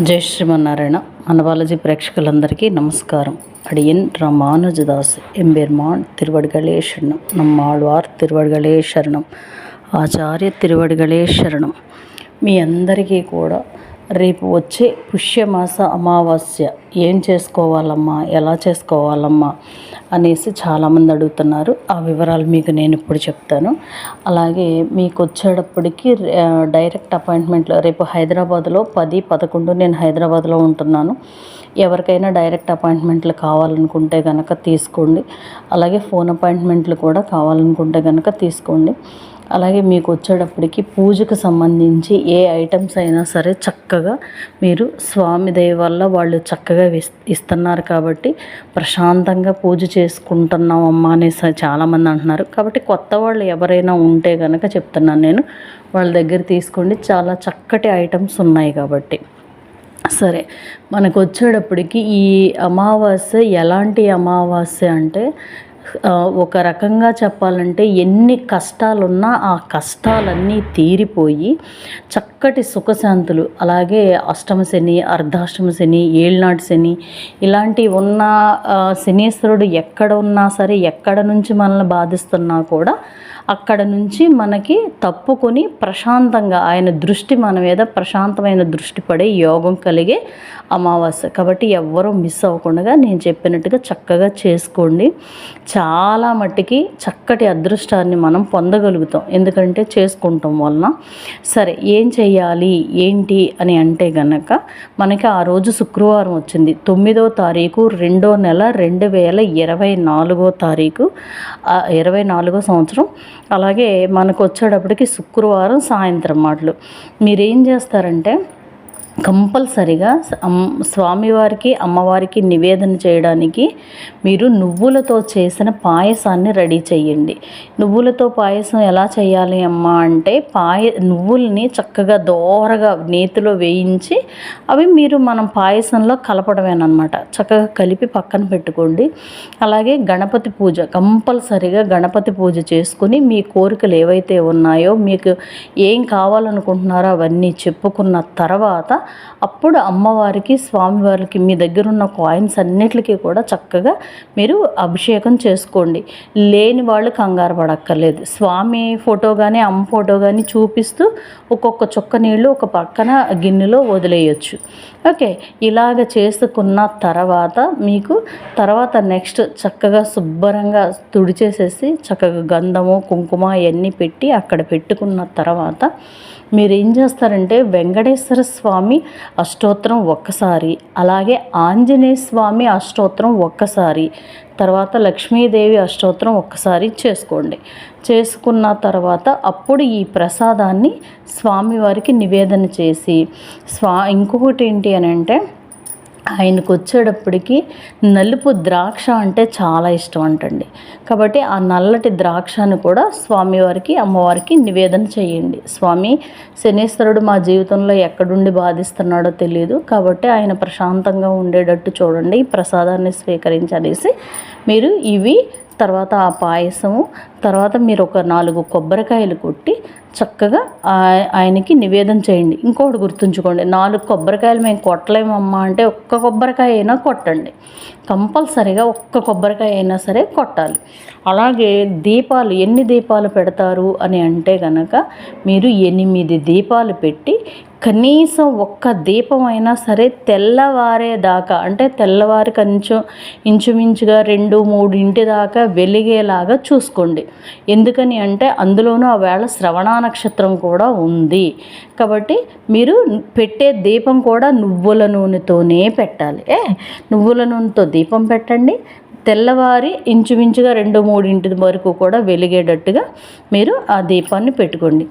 జై శ్రీమన్నారాయణ. మనబాలజీ ప్రేక్షకులందరికీ నమస్కారం. అడియన్ రామానుజదాస్ ఎంబెర్మాన్ తిరువడిగళే శరణం నమ్మాழ்వార్ తిరువడిగళే శరణం ఆచార్య తిరువడిగళే శరణం మీ అందరికీ కూడా రేపు వచ్చే పుష్యమాస అమావాస్య. ఏం చేసుకోవాలమ్మా? ఎలా చేసుకోవాలమ్మా? అనేసి చాలామంది అడుగుతున్నారు. ఆ వివరాలు మీకు నేను ఇప్పుడు చెప్తాను. అలాగే మీకు వచ్చేటప్పటికి డైరెక్ట్ అపాయింట్మెంట్లో రేపు హైదరాబాద్లో పది పదకొండు నేను హైదరాబాద్లో ఉంటున్నాను. ఎవరికైనా డైరెక్ట్ అపాయింట్మెంట్లు కావాలనుకుంటే కనుక తీసుకోండి. అలాగే ఫోన్ అపాయింట్మెంట్లు కూడా కావాలనుకుంటే కనుక తీసుకోండి. అలాగే మీకు వచ్చేటప్పటికి పూజకు సంబంధించి ఏ ఐటమ్స్ అయినా సరే చక్కగా మీరు స్వామి దయ వల్ల వాళ్ళు చక్కగా ఇస్తున్నారు కాబట్టి ప్రశాంతంగా పూజ చేసుకుంటున్నామమ్మా అనేసి చాలామంది అంటున్నారు. కాబట్టి కొత్త వాళ్ళు ఎవరైనా ఉంటే కనుక చెప్తున్నాను నేను వాళ్ళ దగ్గర తీసుకోండి. చాలా చక్కటి ఐటమ్స్ ఉన్నాయి కాబట్టి. సరే మనకు వచ్చేటప్పటికి ఈ అమావాస్య ఎలాంటి అమావాస్య అంటే ఒక రకంగా చెప్పాలంటే ఎన్ని కష్టాలున్నా ఆ కష్టాలన్నీ తీరిపోయి చక్కటి సుఖశాంతులు అలాగే అష్టమ శని అర్ధాష్టమ శని ఏళ్ళనాటి శని ఇలాంటివి ఉన్న శనీశ్వరుడు ఎక్కడ ఉన్నా సరే ఎక్కడ నుంచి మనల్ని బాధిస్తున్నా కూడా అక్కడ నుంచి మనకి తప్పుకొని ప్రశాంతంగా ఆయన దృష్టి మన మీద ప్రశాంతమైన దృష్టి పడే యోగం కలిగే అమావాస్య. కాబట్టి ఎవ్వరూ మిస్ అవ్వకుండా నేను చెప్పినట్టుగా చక్కగా చేసుకోండి. చాలా మట్టికి చక్కటి అదృష్టాన్ని మనం పొందగలుగుతాం. ఎందుకంటే చేసుకుంటాం వలన. సరే ఏం చేయాలి ఏంటి? అని అంటే గనక మనకి ఆ రోజు శుక్రవారం వచ్చింది. తొమ్మిదో తారీఖు రెండో నెల రెండు వేల ఇరవై నాలుగో తారీఖు ఇరవై నాలుగో సంవత్సరం అలాగే మనకు వచ్చేటప్పటికి శుక్రవారం సాయంత్రం మాటలు. మీరేం చేస్తారంటే కంపల్సరిగా స్వామివారికి అమ్మవారికి నివేదన చేయడానికి మీరు నువ్వులతో చేసిన పాయసాన్ని రెడీ చేయండి. నువ్వులతో పాయసం ఎలా చేయాలి అమ్మ అంటే పాయ నువ్వుల్ని చక్కగా దోరగా నేతిలో వేయించి అవి మీరు మనం పాయసంలో కలపడమేనమాట చక్కగా కలిపి పక్కన పెట్టుకోండి. అలాగే గణపతి పూజ కంపల్సరిగా గణపతి పూజ చేసుకుని మీ కోరికలు ఏవైతే ఉన్నాయో మీకు ఏం కావాలనుకుంటున్నారో అవన్నీ చెప్పుకున్న తర్వాత అప్పుడు అమ్మవారికి స్వామివారికి మీ దగ్గర ఉన్న కాయిన్స్ అన్నిటికీ కూడా చక్కగా మీరు అభిషేకం చేసుకోండి. లేని వాళ్ళు కంగారు పడక్కర్లేదు. స్వామి ఫోటో కానీ అమ్మ ఫోటో కానీ చూపిస్తూ ఒక్కొక్క చుక్క నీళ్ళు ఒక పక్కన గిన్నెలో వదిలేయచ్చు. ఓకే. ఇలాగ చేసుకున్న తర్వాత మీకు తర్వాత నెక్స్ట్ చక్కగా శుభ్రంగా తుడిచేసేసి చక్కగా గంధము కుంకుమ ఇవన్నీ పెట్టి అక్కడ పెట్టుకున్న తర్వాత మీరు ఏం చేస్తారంటే వెంకటేశ్వర స్వామి అష్టోత్తరం ఒక్కసారి అలాగే ఆంజనేయ స్వామి అష్టోత్తరం ఒక్కసారి తర్వాత లక్ష్మీదేవి అష్టోత్తరం ఒక్కసారి చేసుకోండి. చేసుకున్న తర్వాత అప్పుడు ఈ ప్రసాదాన్ని స్వామివారికి నివేదన చేసి స్వా ఇంకొకటి ఏంటి అని అంటే ఆయనకు వచ్చేటప్పటికి నలుపు ద్రాక్ష అంటే చాలా ఇష్టం అంటండి. కాబట్టి ఆ నల్లటి ద్రాక్షను కూడా స్వామివారికి అమ్మవారికి నివేదన చేయండి. స్వామి శనీశ్వరుడు మా జీవితంలో ఎక్కడుండి బాధిస్తున్నాడో తెలియదు కాబట్టి ఆయన ప్రశాంతంగా ఉండేటట్టు చూడండి ఈ ప్రసాదాన్ని స్వీకరించనేసి మీరు ఇవి తర్వాత ఆ పాయసము తర్వాత మీరు ఒక నాలుగు కొబ్బరికాయలు కొట్టి చక్కగా ఆ- ఆయనకి నివేదన చేయండి. ఇంకొకటి గుర్తుంచుకోండి నాలుగు కొబ్బరికాయలు మేము కొట్టలేమమ్మా అంటే ఒక్క కొబ్బరికాయ అయినా కొట్టండి. కంపల్సరీగా ఒక్క కొబ్బరికాయ అయినా సరే కొట్టాలి. అలాగే దీపాలు ఎన్ని దీపాలు పెడతారు అని అంటే కనుక మీరు ఎనిమిది దీపాలు పెట్టి కనీసం ఒక్క దీపం అయినా సరే తెల్లవారేదాకా అంటే తెల్లవారి కొంచెం ఇంచుమించుగా రెండు మూడు ఇంటి దాకా వెలిగేలాగా చూసుకోండి. ఎందుకని అంటే అందులోనూ ఆ వేళ శ్రవణ నక్షత్రం కూడా ఉంది. కాబట్టి మీరు పెట్టే దీపం కూడా నువ్వుల నూనెతోనే పెట్టాలి. ఏ? నువ్వుల నూనెతో దీపం పెట్టండి. తెల్లవారి ఇంచుమించుగా రెండు మూడింటి వరకు కూడా వెలిగేటట్టుగా మీరు ఆ దీపాన్ని పెట్టుకోండి.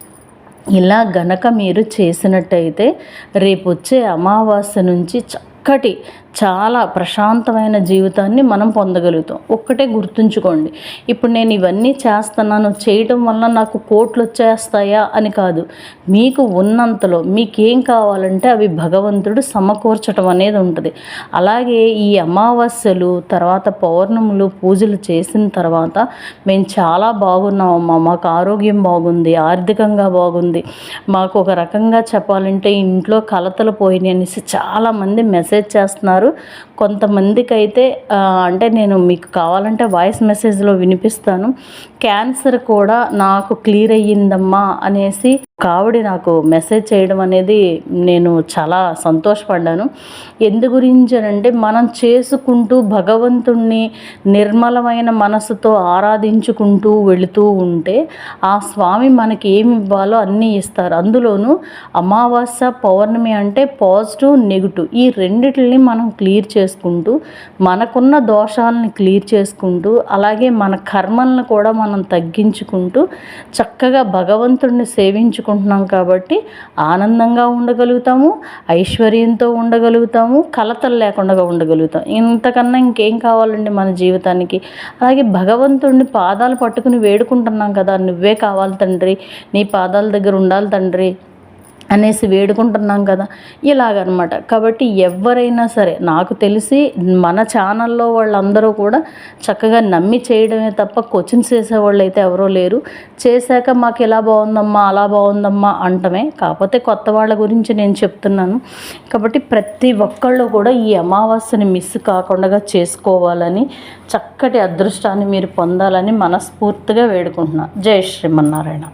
ఇలా గనక మీరు చేసినట్టయితే రేపు వచ్చే అమావాస్య నుంచి చక్కటి చాలా ప్రశాంతమైన జీవితాన్ని మనం పొందగలుగుతాం. ఒక్కటే గుర్తుంచుకోండి. ఇప్పుడు నేను ఇవన్నీ చేస్తున్నాను చేయటం వల్ల నాకు కోట్లు వచ్చేస్తాయా అని కాదు. మీకు ఉన్నంతలో మీకేం కావాలంటే అవి భగవంతుడు సమకూర్చడం అనేది ఉంటుంది. అలాగే ఈ అమావాస్యలు తర్వాత పౌర్ణములు పూజలు చేసిన తర్వాత మేము చాలా బాగున్నామమ్మా మాకు ఆరోగ్యం బాగుంది ఆర్థికంగా బాగుంది. మాకు ఒక రకంగా చెప్పాలంటే ఇంట్లో కలతలు పోయినాయి అనేసి చాలామంది మెసేజ్ చేస్తున్నారు. కొంతమందికి అయితే అంటే నేను మీకు కావాలంటే వాయిస్ మెసేజ్లో వినిపిస్తాను. క్యాన్సర్ కూడా నాకు క్లియర్ అయ్యిందమ్మా అనేసి కావిడి నాకు మెసేజ్ చేయడం అనేది నేను చాలా సంతోషపడ్డాను. ఎందు గురించి అంటే మనం చేసుకుంటూ భగవంతుణ్ణి నిర్మలమైన మనసుతో ఆరాధించుకుంటూ వెళుతూ ఉంటే ఆ స్వామి మనకి ఏమి ఇవ్వాలో అన్నీ ఇస్తారు. అందులోనూ అమావాస్య పౌర్ణమి అంటే పాజిటివ్ నెగిటివ్ ఈ రెండిటిని మనం క్లియర్ చేసుకుంటూ మనకున్న దోషాలని క్లియర్ చేసుకుంటూ అలాగే మన కర్మలను కూడా మనం తగ్గించుకుంటూ చక్కగా భగవంతుడిని సేవించుకుంటున్నాం కాబట్టి ఆనందంగా ఉండగలుగుతాము ఐశ్వర్యంతో ఉండగలుగుతాము కలతలు లేకుండా ఉండగలుగుతాం. ఇంతకన్నా ఇంకేం కావాలండి మన జీవితానికి? అలాగే భగవంతుడిని పాదాలు పట్టుకుని వేడుకుంటున్నాం కదా నువ్వే కావాలి తండ్రి నీ పాదాల దగ్గర ఉండాలి తండ్రి. అనేసి వేడుకుంటున్నాం కదా. ఇలాగనమాట. కాబట్టి ఎవరైనా సరే నాకు తెలిసి మన ఛానల్లో వాళ్ళందరూ కూడా చక్కగా నమ్మి చేయడమే తప్ప క్వశ్చన్స్ చేసేవాళ్ళు అయితే ఎవరో లేరు. చేశాక మాకు ఇలా బాగుందమ్మా అలా బాగుందమ్మా అంటమే. కాకపోతే కొత్త వాళ్ళ గురించి నేను చెప్తున్నాను. కాబట్టి ప్రతి ఒక్కళ్ళు కూడా ఈ అమావాస్యని మిస్ కాకుండా చేసుకోవాలని చక్కటి అదృష్టాన్ని మీరు పొందాలని మనస్ఫూర్తిగా వేడుకుంటున్నాను జై శ్రీమన్నారాయణ.